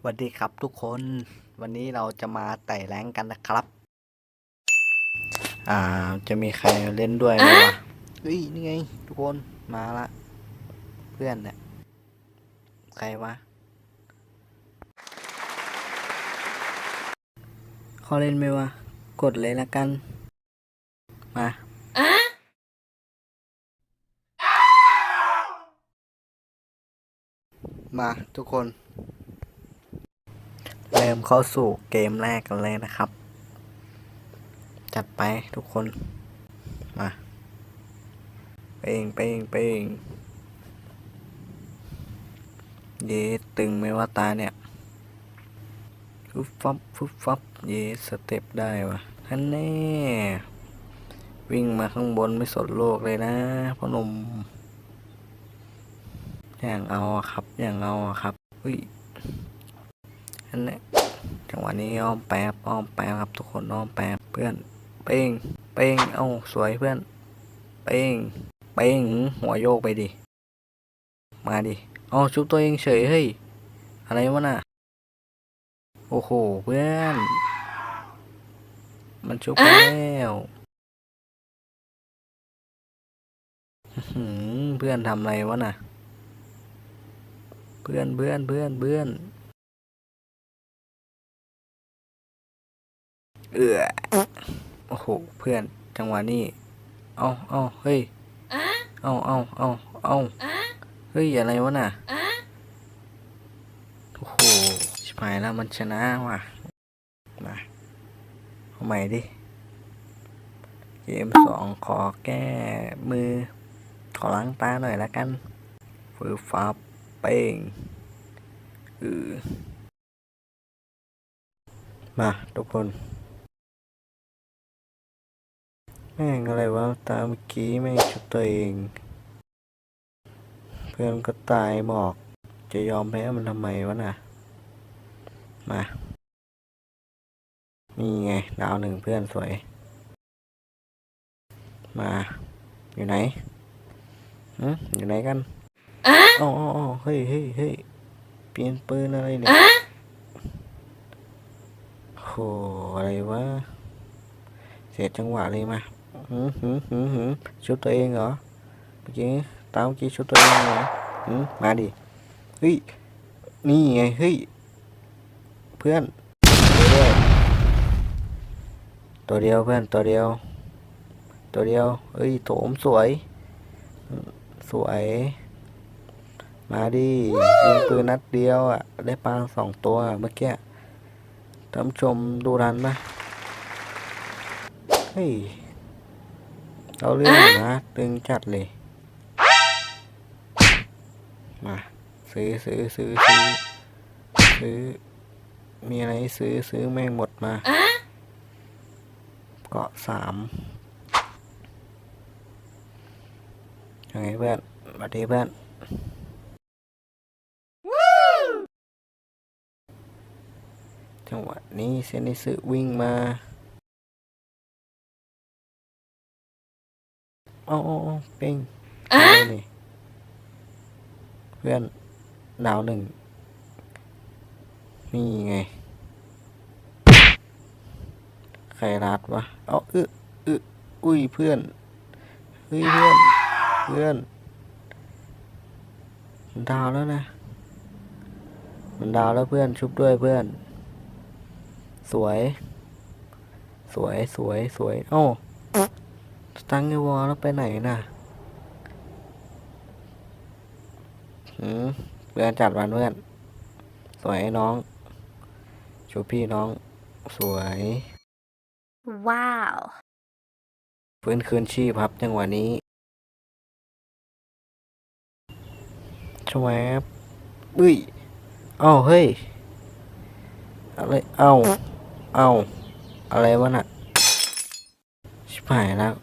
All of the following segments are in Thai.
สวัสดีครับทุกคนวันนี้เราจะมาไต่แรงกันนะครับ อ่าจะมีใครเล่นด้วยไหมวะเฮ้ยนี่ไง ทุกคนมาละ เพื่อนเนี่ยใครวะเขาเล่นไหมวะ กดเลยละกัน มามาทุกคน เริ่มเข้าสู่เกมแรกกันเลยนะครับ จัดไปทุกคน มาเป้งเป้งเป้งเยตึงไหมว่าตาเนี่ยฟึบฟับฟึบฟับเยสเต็ปได้วะท่านแน่วิ่งมาข้างบนไม่สนโลกเลยนะพ่อหนุ่มอย่างเอาครับอย่างเอาครับอุ้ย อันนี้จังหวะนี้อ้อมแป๊บอ้อมแป๊บครับทุกคนอ้อมแป๊บเพื่อนเป้งเป้งเอ้าสวยเพื่อนเป้งเป้งหัวโยกไปดิมาดิเอาชุบตัวเองเฉยเฮ้ยอะไรวะน่ะโอ้โหเพื่อน มันชุบแล้วเพื่อนทำอะไรวะน่ะ เพื่อนเพื่อนเพื่อนเพื่อน เอือโอ้โห เพื่อน จังหวะนี้ เอาเอาเฮ้ย เอาเอาเอาเอาเฮ้ย อะไรวะน่ะ โอ้โห ชิบหายแล้วมันชนะว่ะ มา เอาใหม่ดิ เกมสองขอแก้มือ ขอล้างตาหน่อยละกันฟืบฟับเป้งอือมาทุกคน แม่งอะไรวะตามเมื่อกี้แม่งชุบตัวเอง เพื่อนก็ตายบอก จะยอมแพ้มันทำไมวะน่ะ มา นี่ไง ดาวหนึ่งเพื่อนสวย มา อยู่ไหนหือยู่ไหนกันอ๋ออ๋ออ๋อเฮ้ยเฮ้ยเฮ้ยเปลี่ยนปืนอะไรเนี่ยโหอะไรวะ เสียจังหวะเลยมา หืมหืมหืมหืมชุบตัวเองเหรอเมื่อกี้ตามเมื่อกี้ชุบตัวเองเหรอหืมมาดิเฮ้ยนี่ไงเฮ้ยเพื่อนตัวเดียวเพื่อนตัวเดียว ตัวเดียวเฮ้ยโถมสวย สวย มาดิยิงปืนนัดเดียวอะ ได้ปลาสองตัวเมื่อกี้ท่านชมดูทันปะเฮ้ย เอาเรื่องอยู่นะตึงจัดเลย มา ซื้อซื้อซื้อซื้อซื้อ มีอะไรให้ซื้อซื้อแม่งหมดมาเกาะสามยังไงเพื่อนสวัสดีเพื่อนจังหวะนี้เซนิสึวิ่งมา เอาเอาเอาเป้งอะไรนี่เพื่อนดาวหนึ่ง นี่ไง ใครรัดวะ เอาอึอึอุ้ยเพื่อนเฮ้ยเพื่อน เพื่อน มันดาวแล้วนะ มันดาวแล้วเพื่อน ชุบด้วยเพื่อน สวย สวย สวย สวยเอ้าส ตังค์ในวอลแล้วไปไหนน่ะหืมเพื่อนจัดวันเพื่อน สวยน้องชูพี่น้อง สวย Wow. ฟื้นคืนชีพครับจังหวะนี้ชวบอุ้ย เอ้าเฮ้ย อะไร เอ้าเอ้าอะไรวะน่ะ ชิบหายแล้ว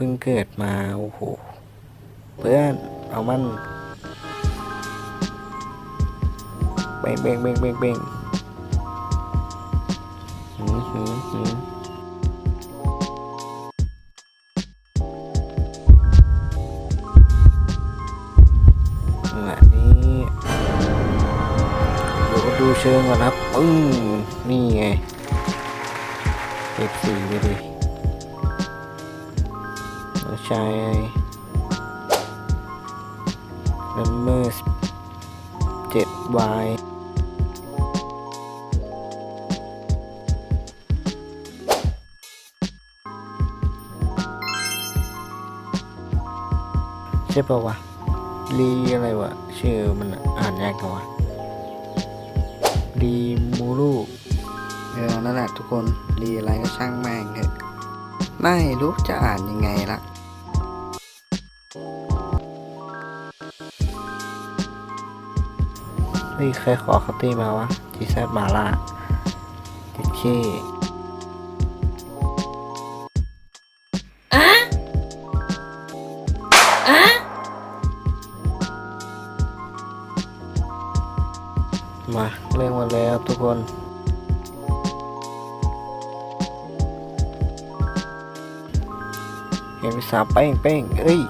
เพิ่งเกิดมา โอ้โห เพื่อน เอามันเบ่งเบ่งเบ่งเบ่งเบ่งหืมหืมหืมแบบนี้ดูดูเชิงก่อนครับปึ้งนี่ไงเอฟสี่ไปดิ ใช้นัมเบอร์เจ็ดวายใช่ปะวะรีอะไรวะ ชื่อมันอ่านยากกว่ารีมูรูเออ นั่นแหละทุกคนรีอะไรก็ช่างแม่งเถอะไม่รู้จะอ่านยังไงละ ฮ้ยใครขอคัตตี้มาวะจีแซดมาล่าติดเคมาเรื่องมาแล้วทุกคนเห็นภาษาเป้งเป้งเอ้ย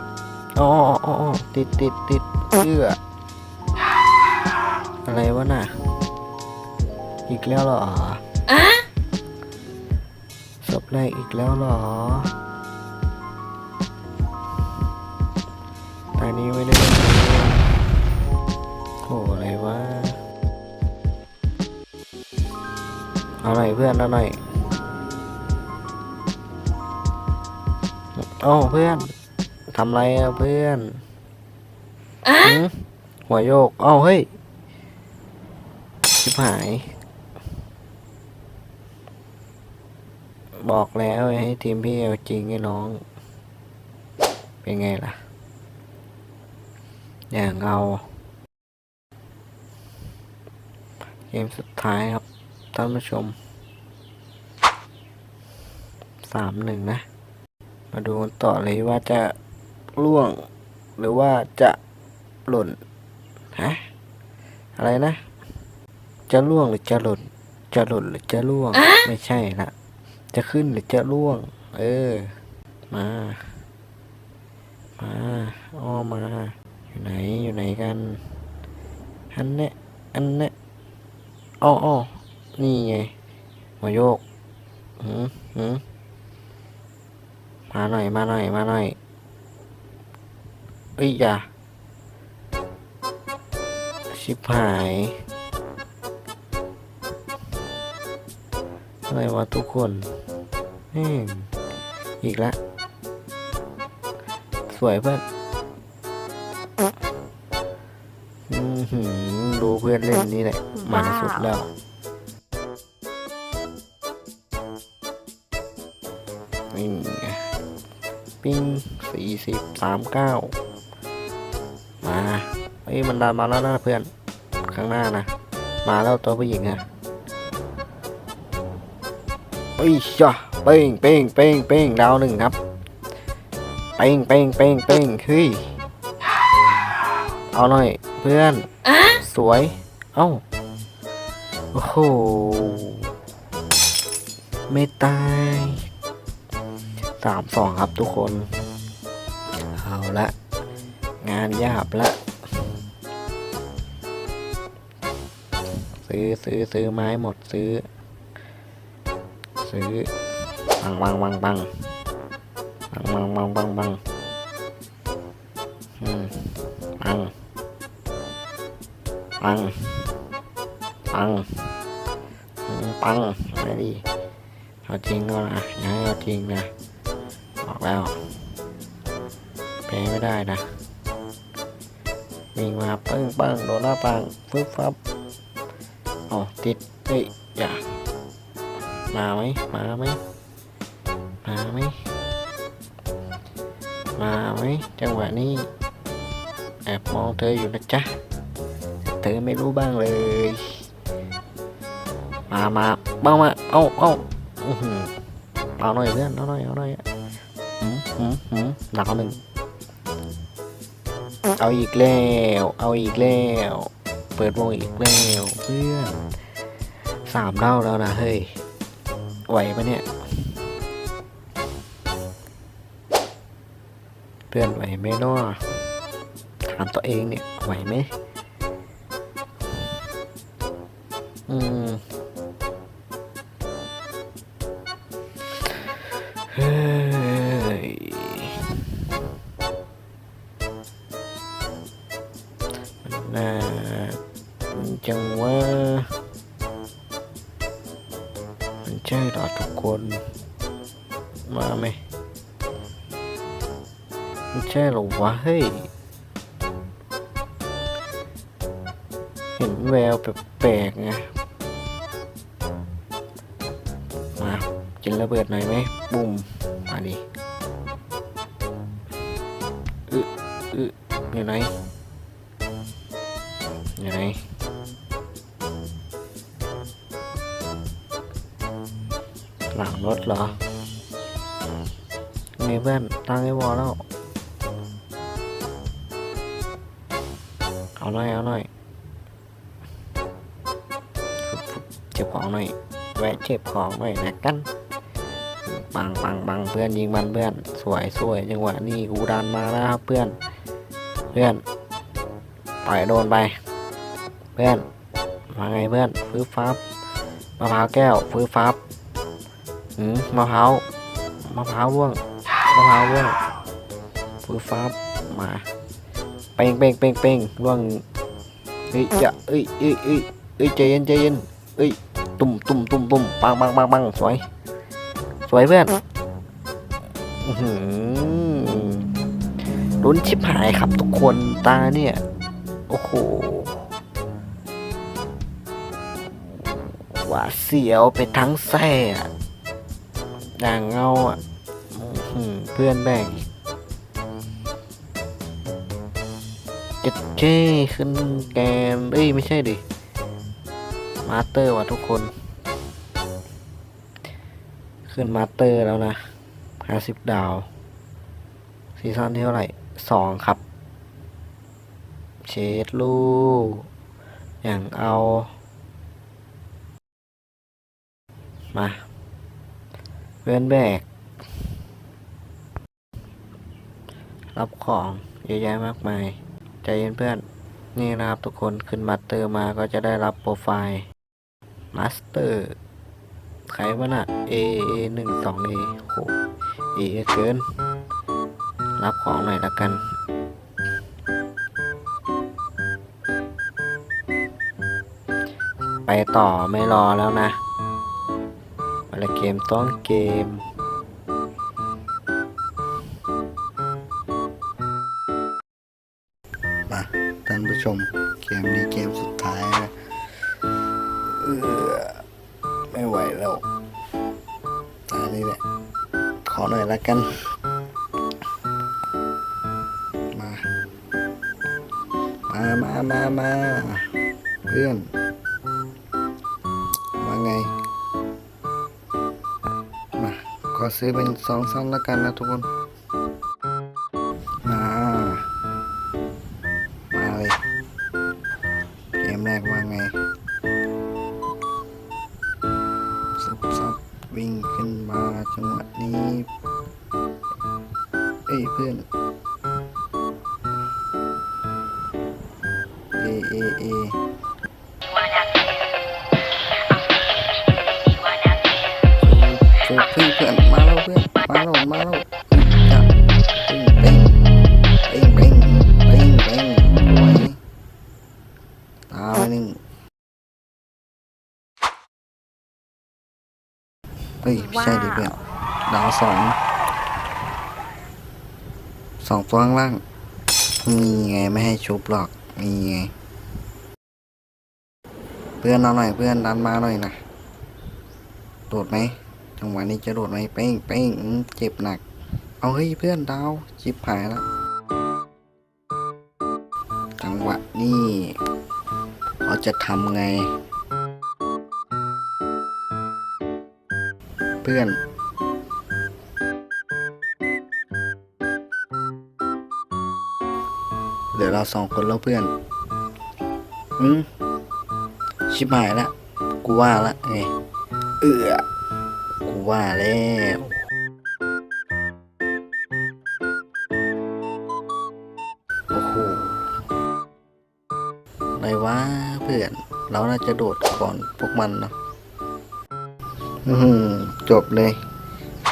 อ๋ออ๋ออ๋อติดติดติดเชื่อ อะไรวะน่ะ อีกแล้วเหรอศพแรกอีกแล้วเหรอ ตอนนี้ไม่ได้เล่นเลยโหอะไรวะ เอาหน่อยเพื่อนเอาหน่อยโอ้เพื่อนทำไรอะเพื่อนหืมหัวโยกเอ้าเฮ้ยชิบ หาย บอกแล้วให้ทีมพี่เอาจริงไอ้น้อง เป็นไงล่ะ อย่างเอาเกมสุดท้ายครับท่านผู้ชมสามหนึ่งนะ มาดูกันต่อเลยว่าจะล่วง หรือว่าจะหล่นฮะอะไรนะ จะล่วงหรือจะหล่นจะหล่นหรือจะล่วง ไม่ใช่ละจะขึ้นหรือจะล่วง เออ มา มาอ้อมา อยู่ไหนอยู่ไหนกันอันเนี้ยอันเนี้ยอ้ออ้อนี่ไงหัวโยกหืมหืมมาหน่อยมาหน่อยมาหน่อยเอ้ยอย่าชิบหาย อะไรวะทุกคนแม่อีกแล้วสวยเพื่อนอือหือดูเพื่อนเล่นนี่แหละมันสุดแล้ว นี่ไงปิ้งสี่สิบสามเก้ามาเอ้ยมันดันมาแล้วนะเพื่อน ข้างหน้านะ มาแล้วตัวผู้หญิงอะ เอ้ยจ้ะเป้งเป้งเป้งเป้งดาวหนึ่งครับเป้งเป้งเป้งเป้งเฮ้ยเอาหน่อยเพื่อน สวย เอ้า โอ้โห ไม่ตายสามสองครับทุกคน เอาละ งานยาบละ ซื้อซื้อซื้อไม้หมดซื้อ ซื้อบังบังบังบังบังบังบังบังบังอืมบังบังบังอืมปังไม่ดีเอาจริงก็นะอย่าให้เอาจริงนะบอกแล้วแพ้ไม่ได้นะวิ่งมาปึ้งปึ้งโดนหน้าปังฟึบฟับอ๋อติดเฮ้ย มาไหมมาไหมมาไหมมาไหมจังหวะนี้แอบมองเธออยู่นะจ๊ะเธอไม่รู้บ้างเลย มามาบ้ามาเอ้าเอ้าอื้อหือเอาหน่อยเพื่อนเอาหน่อยเอาหน่อยหืมหืมหืมดาวหนึ่งเอาอีกแล้ว เอาอีกแล้ว เปิดวงอีกแล้วเพื่อนสามเล่าแล้วนะเฮ้ย ไหวปะเนี่ย เพื่อนไหวไหมเนาะถามตัวเองเนี่ย ไหวไหมอืม เห็นแววแปลกๆไงมากินระเบิดหน่อยไหมบุ้มมาดิอึอึอยู่ไหนอยู่ไหนหลังรถเหรอไงเพื่อนตั้งไอ้วอลแล้ว เอาหน่อย เอาหน่อย หน่อย แวะเจ็บของหน่อยนะกัน ปังปังปังเพื่อนยิงมันเพื่อน สวยสวยจังหวะนี้กูดันมาแล้วครับเพื่อน เพื่อนต่อยโดนไป เพื่อนมาไงเพื่อนฟื้ฟับมะพร้าวแก้วฟื้ฟับหืมมะพร้าวมะพร้าวร่วงมะพร้าวร่วงฟื้ฟับมาเป่งเป่งเป่งเป่งร่วงเฮ้ยจะเอ้ยเอ้ยเอ้ยเอ้ยใจเย็นใจเย็นเอ้ย ตุ่มตุ่มตุ่มตุ่มปังปังปังปังสวย สวยเพื่อนลุ้นชิบหายครับทุกคนตาเนี่ย โอ้โหหวาเสียวไปทั้งแส่อะด่างเงาอะเพื่อนแบ่งเจ็ดเจ้ขึ้นแกนเอ้ย ไม่ใช่ดิ มาสเตอร์ว่ะทุกคน ขึ้นมาสเตอร์แล้วนะห้าสิบดาว ซีซั่นที่เท่าไหร่สองครับ เชดลูก อย่างเอา มาเพื่อนแบก รับของเยอะแยะมากมาย ใจเย็นเพื่อนนี่นะครับทุกคนขึ้นมาสเตอร์มาก็จะได้รับโปรไฟล์ มาสเตอร์ใครวะน่ะ A หนึ่งสอง A โห A เกิน รับของหน่อยละกันไปต่อไม่รอแล้วนะมาละเกมต้อนเกม สองซ้ำละกันนะทุกคนมามาเลย เกมแรกว่าไงซับซับวิ่งขึ้นมาจังหวะนี้ เอ้ยเพื่อน เอ เอ เอ เฮ้ยไม่ใช่ดิเพื่อนดาวสองสองตัวข้างล่างมีไงไม่ให้ชุบหรอกมีไง เพื่อนเอาหน่อยเพื่อนดันมาหน่อยนะโดดไหมจังหวะนี้จะโดดไหมเป้งเป้งอื้อเจ็บหนัก เอาเฮ้ยเพื่อนดาวจิบหายแล้วจังหวะนี้เราจะทำไง เพื่อนเหลือเราสองคนแล้วเพื่อน อืมชิบหายละ กูว่าละไง เอือกูว่าแล้วโอ้โหอะไรวะเพื่อน เราน่าจะโดดก่อนพวกมันนะ จบเลย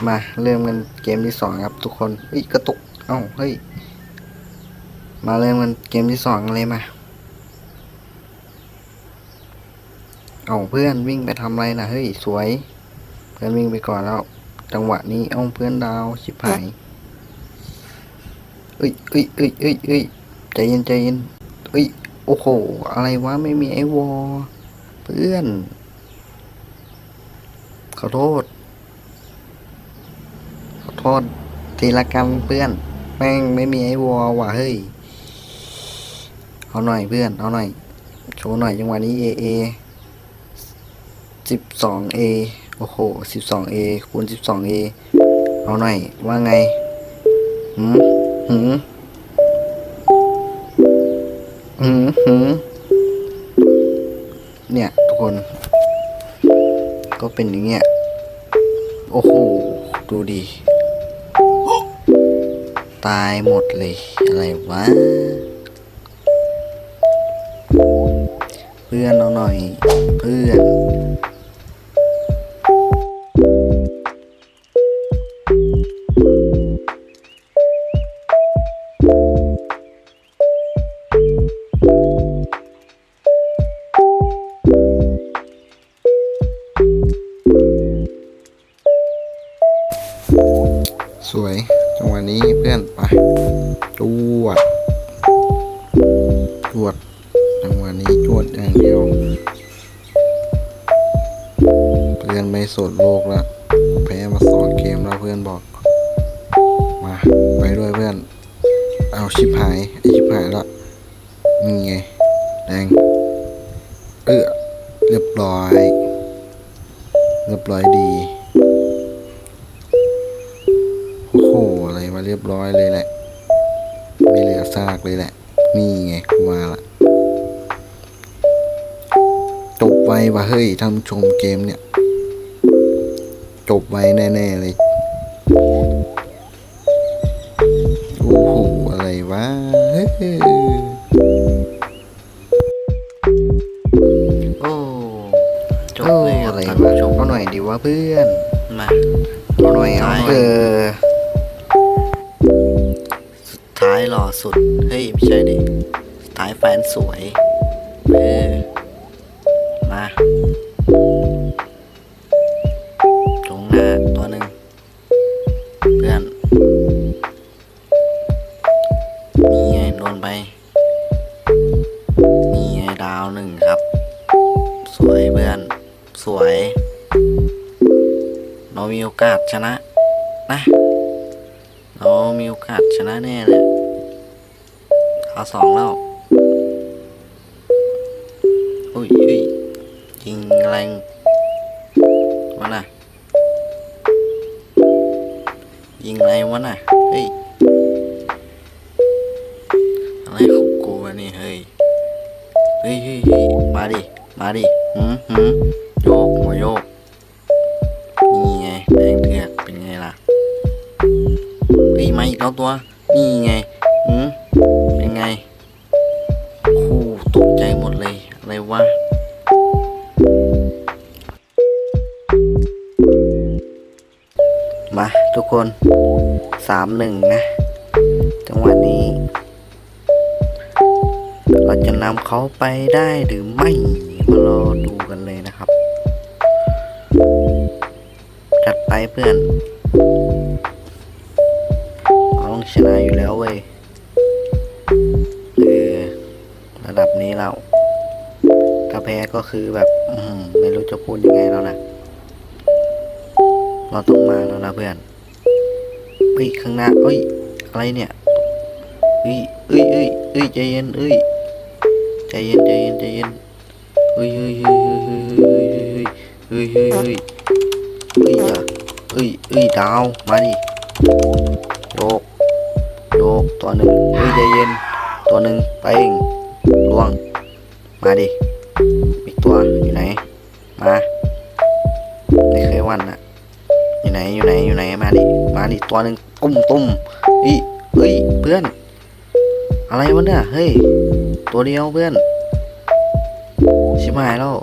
มาเริ่มกันเกมที่สองครับทุกคนเฮ้ยกระตุก เอ้าเฮ้ย มาเริ่มกันเกมที่สองเลยมา เอาเพื่อนวิ่งไปทำอะไรนะเฮ้ยสวย เพื่อนวิ่งไปก่อนแล้ว จังหวะนี้เอาเพื่อนดาวชิบหายเอ้ยเอ้ยเอ้ยเอ้ยเอ้ยใจเย็นใจเย็นเอ้ยโอ้โห อะไรวะไม่มีไอวอลเพื่อน ขอโทษ ขอโทษทีละกันเพื่อน แม่งไม่มีไอวอลว่ะเฮ้ย เอาหน่อยเพื่อน เอาหน่อย โชว์หน่อยจังหวะนี้เอเอสิบสองเอโอ้โหสิบสองเอคูณสิบสองเอเอาหน่อย ว่าไงหืมหืมหืมหืมเนี่ย ทุกคน ก็เป็นอย่างเงี้ย โอ้โห ดูดิ ตายหมดเลย อะไรวะ เพื่อนเราหน่อย เพื่อน นี้เพื่อนไปจวดจวดจังหวะนี้จวดอย่างเดียวเพื่อนไม่สนโลกละแพ้มาสอนเกมแล้วเพื่อนบอก มา ไปด้วยเพื่อน เอาชิบหาย ไวว่ะเฮ้ยท่านผู้ชมเกมเนี่ย จบไวแน่ ๆ เลย โอ้โห อะไรวะเฮ้ยโอ้จบโอ้เลยครัอะบไรท่านวะผู้ชมเอาหน่อยดีวะเพื่อน มาเอาหน่อยเอาได้เออสุดท้ายหล่อสุด เฮ้ย ไม่ใช่ดิสุดท้ายแฟนสวย เออมา ตรงหน้าตัวหนึ่งเพื่อนนี่ไงโดนไปนี่ไงดาวหนึ่งครับ สวยเพื่อน สวย เรามีโอกาสชนะ นะ เรามีโอกาสชนะแน่เลยเอาสองแล้ว รงวะน่ะยิงอะไรวะน่ะเฮ้ยอะไรของกูวะนี่เฮ้ยเฮ้ยเฮ้ยมาดิมาดิ ทุกคนสามหนึ่งนะ จังหวะนี้ เราจะนำเขาไปได้หรือไม่มารอดูกันเลยนะครับ จัดไปเพื่อนเราต้องชนะอยู่แล้วเว้ยเออระดับนี้เราถ้าแพ้ก็คือแบบไม่รู้จะพูดยังไงแล้วนะเราต้องมาแล้วนะเพื่อน เฮ้ยข้างหน้าเฮ้ยอะไรเนี่ยเฮ้ยเอ้ยเอ้ยเอ้ยใจเย็นเอ้ยใจเย็นใจเย็นใจเย็นเฮ้ยเฮ้ยเฮ้ยเฮ้ยเฮ้ยเฮ้ยเฮ้ยเฮ้ยเฮ้ยเฮ้ยอย่าเอ้ยเอ้ยดาวมาดิโยกโยกตัวหนึ่งเฮ้ยใจเย็นตัวหนึ่งไปเองลวงมาดิอีกตัวอยู่ไหนมาไม่เคยวันนะอยู่ ไหนอยู่ไหนอยู่ไหนมาดิมาดิตัวหนึ่งตุ้มตุ้มเฮ้ยเฮ้ยเพื่อน อะไรวะเนี่ยเฮ้ยตัวเดียวเพื่อนชิบหายแล้ว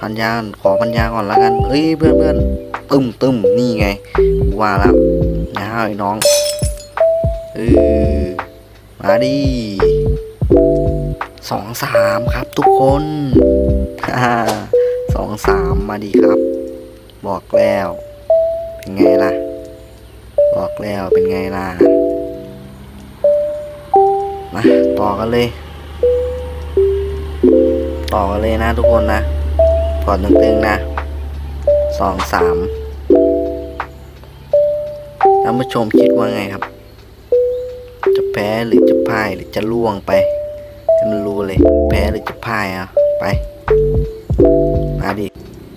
พันยาขอพันยาก่อนล้วกันเอ้ยเพื่อนเพื่อนตึมตึมนี่ไงว่าแล้วนะฮะไอ้น้องเออมาดิสองสามครับทุกคนฮ่าสองสามมาดีครับ บอกแล้ว เป็นไงล่ะ บอกแล้วเป็นไงล่ะ มาต่อกันเลย ต่อกันเลยนะทุกคนนะกอดตึงๆนะสองสามท่านผู้ชมคิดว่าไงครับ จะแพ้หรือจะพ่ายหรือจะล่วงไปให้มันรู้เลย แพ้หรือจะพ่ายอะไป มาดิ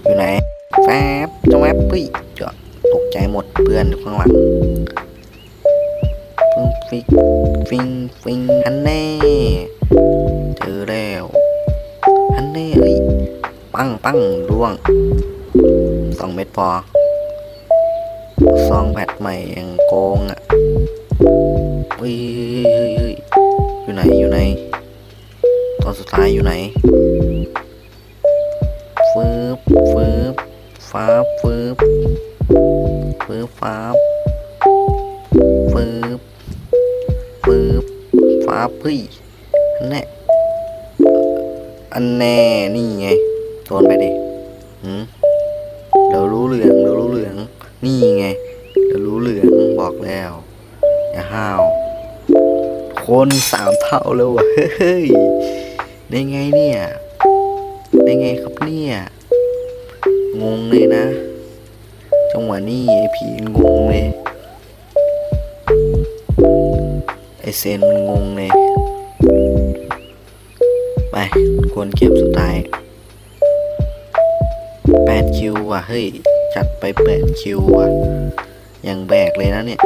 อยู่ไหน แฟบ จะแวบปี้เจาะตกใจหมดเพื่อนอยู่ข้างหลังฟิงฟิงฟิงฟิงฮันแน่เจอแล้วฮันแน่เอ้ยปังปังร่วงสองเม็ดพอซองแพดใหม่ยังโกงอะเฮ้ยอยู่ไหนอยู่ไหนตอนสุดท้ายอยู่ไหน ฟ้าฟืบฟืบฟ้าฟืบฟืบฟ้าบเฮ้ยอันแน่อันแน่นี่ไงโดนไปดิหืมเดี๋ยวรู้เหลืองเดี๋ยวรู้เหลือง นี่ไงเดี๋ยวรู้เหลืองบอกแล้ว อย่าห้าว คนสามเท่าแล้ววะเฮ้ยได้ไงเนี่ย ได้ไงครับเนี่ย งงเลยนะ จังหวะนี้ไอผีงงเลย ไอเซนมันงงเลย ไปควรเก็บสุดท้ายแปดคิวว่ะ เฮ้ย จัดไปแปดคิวว่ะยังแบกเลยนะเนี่ย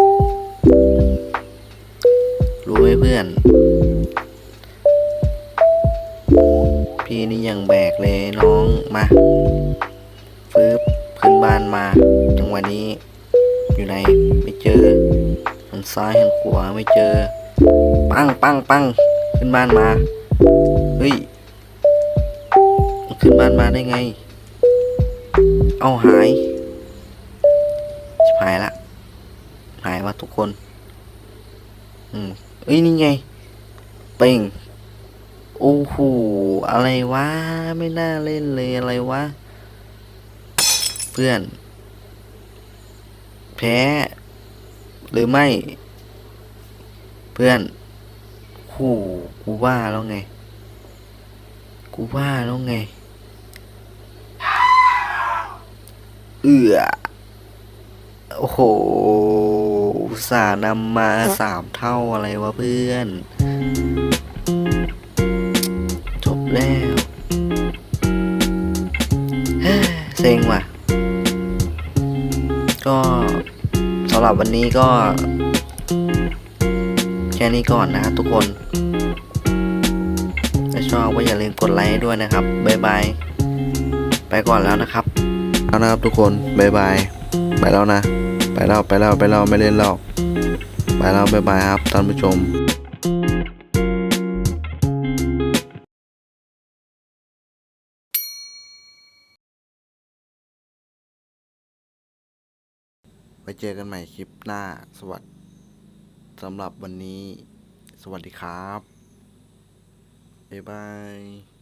รู้ไหมเพื่อน พี่นี่ยังแบกเลยน้องมา ฟืบขึ้นบ้านมา จังหวะนี้ อยู่ไหน ไม่เจอหันซ้ายหันขวาไม่เจอ ปังปังปังขึ้นบ้านมา เฮ้ยขึ้นบ้านมาได้ไง เอาหายหายละ หายวะทุกคน อืมเอ้ยนี่ไง เป่ง โอ้โห อะไรวะ ไม่น่าเล่นเลยอะไรวะ เพื่อน แพ้ หรือไม่ เพื่อนหูกูว่าแล้วไง กูว่าแล้วไง เอือโอ้โหสานำมาสามเท่าอะไรวะเพื่อน จบแล้วเฮ้ยเซ็งว่ะ หรับวันนี้ก็ แค่นี้ก่อนนะครับทุกคนถ้าชอบก็อย่าลืมกดไลค์ด้วยนะครับบ๊ายบายไปก่อนแล้วนะครับแล้วนะครับทุกคนบ๊ายบายไปแล้วนะ ไปแล้วไปแล้วไปแล้วไม่เล่นหรอกไปแล้วบ๊ายบายครับท่านผู้ชม เจอกันใหม่คลิปหน้า สวัสดีสำหรับวันนี้ สวัสดีครับบ๊ายบาย